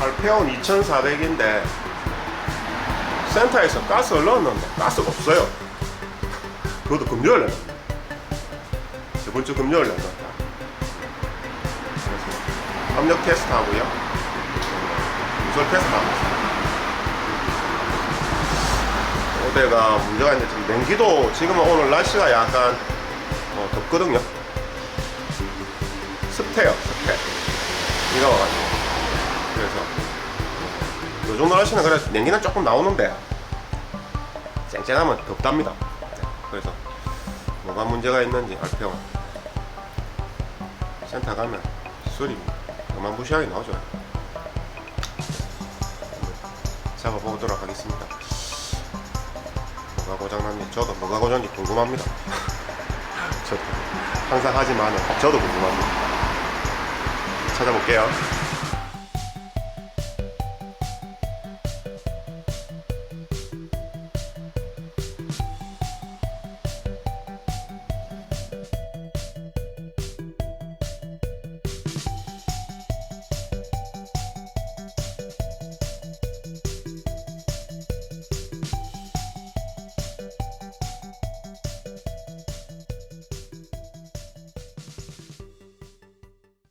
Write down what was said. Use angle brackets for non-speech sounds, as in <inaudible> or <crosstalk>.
알페온 2400인데 센터에서 가스를 넣었는데 가스가 없어요. 그것도 금요일에 넣었다. 저번 주 금요일에 넣었다. 그래서 압력 테스트 하고요. 유설 테스트 하고 있어요. 어제가 문제가 있는데 지금 냉기도 지금은 오늘 날씨가 약간 어, 덥거든요. 습해요, 습해. 비가 와가지고. 요 정도 날씨는 그래 냉기는 조금 나오는데 쨍쨍하면 덥답니다. 네, 그래서 뭐가 문제가 있는지 알페온 센터 가면 수리 어마무시하게 나오죠. 잡아보도록 하겠습니다. 뭐가 고장났니? 저도 뭐가 고장인지 궁금합니다. <laughs> 저도 항상 하지만 저도 궁금합니다. 찾아볼게요.